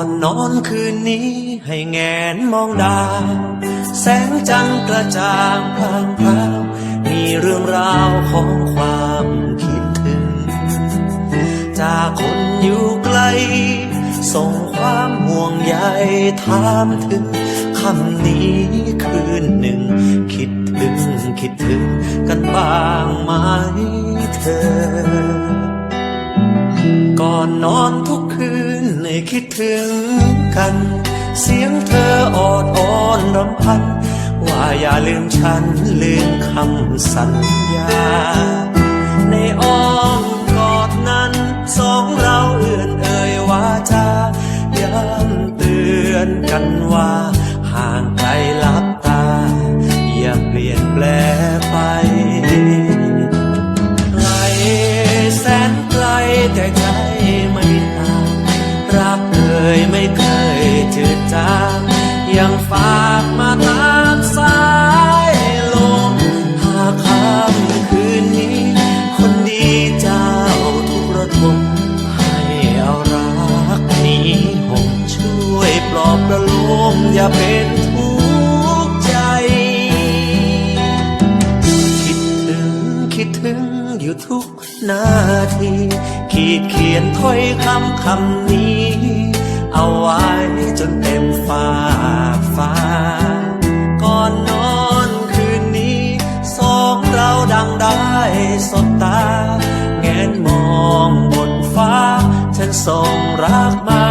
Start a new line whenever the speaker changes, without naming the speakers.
อนนอนคืนนี้ให้แงนมองดาว แสงจันทร์กระจ่างพรางพราวมีเรื่องราวของความคิดถึง จากคนอยู่ไกล ส่งความห่วงใยถามถึงคำนี้คืนหนึ่ง คิดถึงคิดถึงกันบ้างไหมเธอ ก่อนนอนทุก ให้คิดถึงกัน เสียงเธอออดอ่อนรำพัน ว่าอย่าลืมฉันลืมคำสัญญา ในอ้อมกอดนั้นสองเราเอื่อนเอ่ยว่าจะย้ำเตือนกันว่าห่างไกลลับตา อย่าเปลี่ยนแปลไป มอย่าเป็นทุกข์ใจ คิดถึงคิดถึงอยู่ทุกนาที ขีดเขียนถ้อยคำคำนี้ เอาไว้จนเต็มฝากฟ้า ก่อนนอนคืนนี้ สองเราดังได้สบตา แงนมองบนฟ้า ฉันส่งรักมา